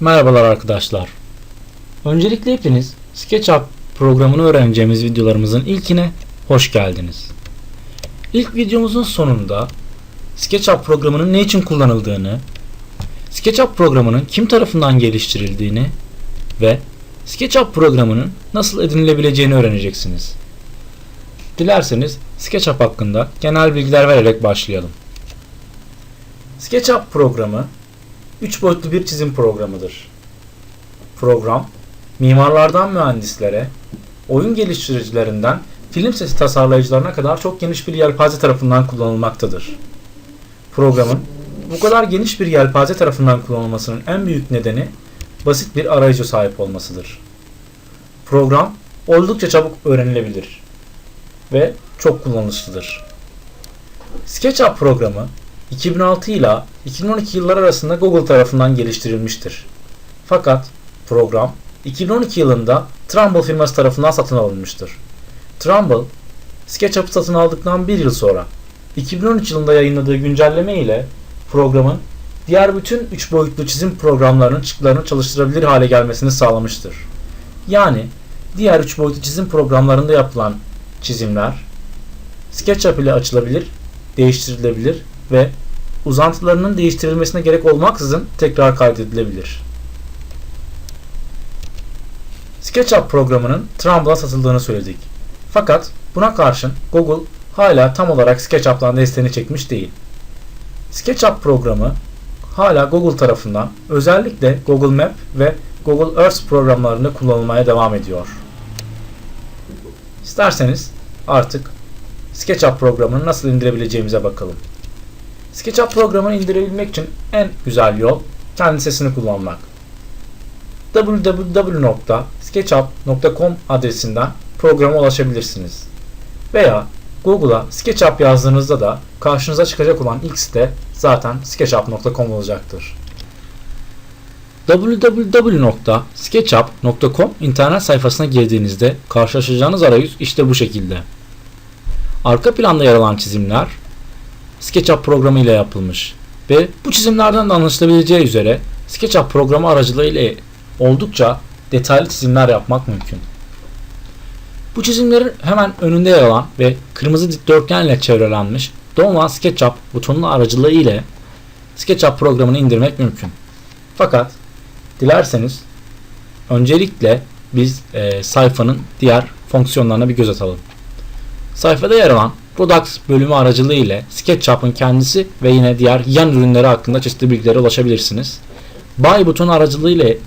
Merhabalar arkadaşlar. Öncelikle hepiniz SketchUp programını öğreneceğimiz videolarımızın ilkine hoş geldiniz. İlk videomuzun sonunda SketchUp programının ne için kullanıldığını, SketchUp programının kim tarafından geliştirildiğini ve SketchUp programının nasıl edinilebileceğini öğreneceksiniz. Dilerseniz SketchUp hakkında genel bilgiler vererek başlayalım. SketchUp programı 3 boyutlu bir çizim programıdır. Program, mimarlardan mühendislere, oyun geliştiricilerinden film sesi tasarlayıcılarına kadar çok geniş bir yelpaze tarafından kullanılmaktadır. Programın bu kadar geniş bir yelpaze tarafından kullanılmasının en büyük nedeni basit bir arayüze sahip olmasıdır. Program oldukça çabuk öğrenilebilir ve çok kullanışlıdır. SketchUp programı 2006 ile 2012 yılları arasında Google tarafından geliştirilmiştir. Fakat program 2012 yılında Trumbull firması tarafından satın alınmıştır. Trumbull, SketchUp'ı satın aldıktan bir yıl sonra 2013 yılında yayınladığı güncelleme ile programın diğer bütün 3 boyutlu çizim programlarının çıktılarını çalıştırabilir hale gelmesini sağlamıştır. Yani diğer 3 boyutlu çizim programlarında yapılan çizimler SketchUp ile açılabilir, değiştirilebilir ve uzantılarının değiştirilmesine gerek olmaksızın tekrar kaydedilebilir. SketchUp programının Trumbull'a satıldığını söyledik. Fakat buna karşın Google hala tam olarak SketchUp'tan desteğini çekmiş değil. SketchUp programı hala Google tarafından özellikle Google Map ve Google Earth programlarında kullanılmaya devam ediyor. İsterseniz artık SketchUp programını nasıl indirebileceğimize bakalım. SketchUp programını indirebilmek için en güzel yol kendi sesini kullanmak. www.sketchup.com adresinden programa ulaşabilirsiniz. Veya Google'a SketchUp yazdığınızda da karşınıza çıkacak olan ilk site zaten sketchup.com olacaktır. www.sketchup.com internet sayfasına girdiğinizde karşılaşacağınız arayüz işte bu şekilde. Arka planda yer alan çizimler SketchUp programı ile yapılmış ve bu çizimlerden de anlaşılabileceği üzere SketchUp programı aracılığıyla oldukça detaylı çizimler yapmak mümkün. Bu çizimlerin hemen önünde yer alan ve kırmızı dikdörtgen ile çevrelenmiş Donlan SketchUp butonunun aracılığı ile SketchUp programını indirmek mümkün. Fakat dilerseniz öncelikle biz e, sayfanın diğer fonksiyonlarına bir göz atalım. Sayfada yer alan Products bölümü aracılığı ile SketchUp'ın kendisi ve yine diğer yan ürünleri hakkında çeşitli bilgilere ulaşabilirsiniz. Buy butonu aracılığı ile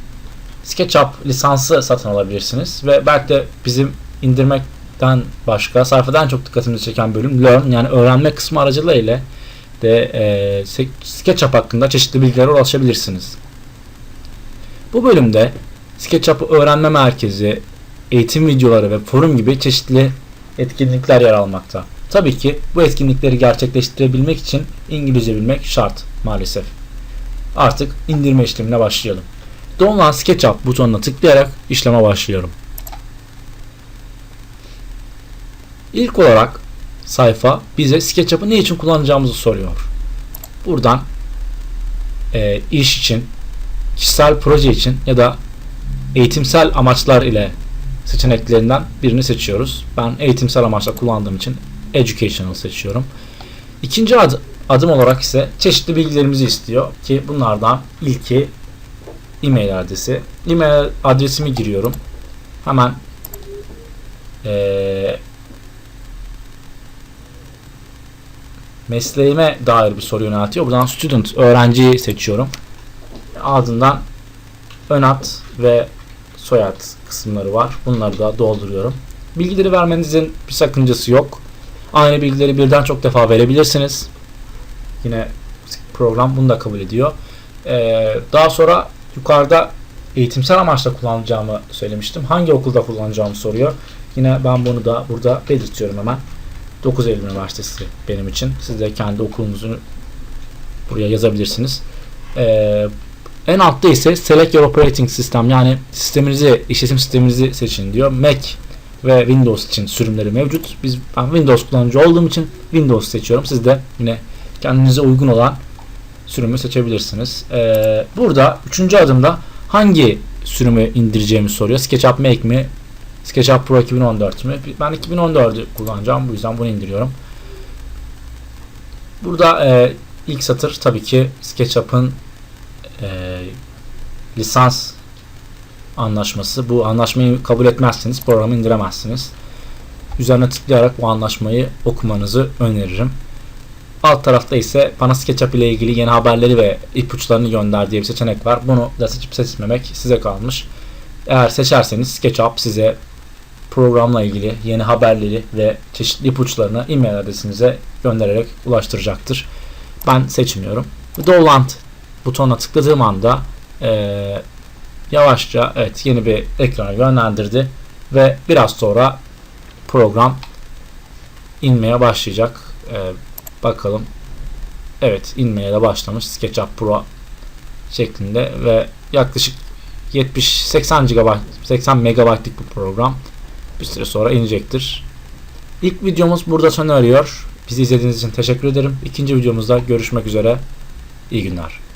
SketchUp lisansı satın alabilirsiniz ve belki de bizim indirmekten başka sayfadan çok dikkatimizi çeken bölüm Learn yani öğrenme kısmı aracılığı ile de e, SketchUp hakkında çeşitli bilgilere ulaşabilirsiniz. Bu bölümde SketchUp'ı öğrenme merkezi, eğitim videoları ve forum gibi çeşitli etkinlikler yer almakta. Tabii ki bu etkinlikleri gerçekleştirebilmek için İngilizce bilmek şart maalesef. Artık indirme işlemine başlayalım. Download SketchUp butonuna tıklayarak işleme başlıyorum. İlk olarak sayfa bize SketchUp'ı ne için kullanacağımızı soruyor. Buradan e, iş için, kişisel proje için ya da eğitimsel amaçlar ile seçeneklerinden birini seçiyoruz. Ben eğitimsel amaçla kullandığım için Educational seçiyorum. İkinci ad, adım olarak ise çeşitli bilgilerimizi istiyor ki bunlardan ilki e-mail adresi. E-mail adresimi giriyorum. Hemen ee, mesleğime dair bir soru yöneltiyor. Buradan student, öğrenciyi seçiyorum. Ardından ön ad ve soyad kısımları var. Bunları da dolduruyorum. Bilgileri vermenizin bir sakıncası yok. Aynı bilgileri birden çok defa verebilirsiniz. Yine program bunu da kabul ediyor. Ee, daha sonra yukarıda eğitimsel amaçla kullanacağımı söylemiştim. Hangi okulda kullanacağımı soruyor. Yine ben bunu da burada belirtiyorum hemen. 9 Eylül Üniversitesi benim için. Siz de kendi okulunuzu buraya yazabilirsiniz. Ee, en altta ise Select Your Operating System yani sisteminizi, işletim sisteminizi seçin diyor. Mac ve Windows için sürümleri mevcut. Biz ben Windows kullanıcı olduğum için Windows seçiyorum. Siz de yine kendinize uygun olan sürümü seçebilirsiniz. Ee, burada üçüncü adımda hangi sürümü indireceğimi soruyor. SketchUp Make mi? SketchUp Pro 2014 mü? Ben 2014'ü kullanacağım. Bu yüzden bunu indiriyorum. Burada e, ilk satır tabii ki SketchUp'ın e, lisans anlaşması. Bu anlaşmayı kabul etmezseniz programı indiremezsiniz. Üzerine tıklayarak bu anlaşmayı okumanızı öneririm. Alt tarafta ise bana SketchUp ile ilgili yeni haberleri ve ipuçlarını gönder diye bir seçenek var. Bunu da seçip seçmemek size kalmış. Eğer seçerseniz SketchUp size programla ilgili yeni haberleri ve çeşitli ipuçlarını e-mail adresinize göndererek ulaştıracaktır. Ben seçmiyorum. Download butonuna tıkladığım anda eee, yavaşça evet yeni bir ekrana yönlendirdi ve biraz sonra program inmeye başlayacak. Eee, bakalım. Evet inmeye de başlamış SketchUp Pro şeklinde ve yaklaşık 70-80 GB 80 MB'lik bir program bir süre sonra inecektir. İlk videomuz burada sona eriyor. Bizi izlediğiniz için teşekkür ederim. İkinci videomuzda görüşmek üzere. İyi günler.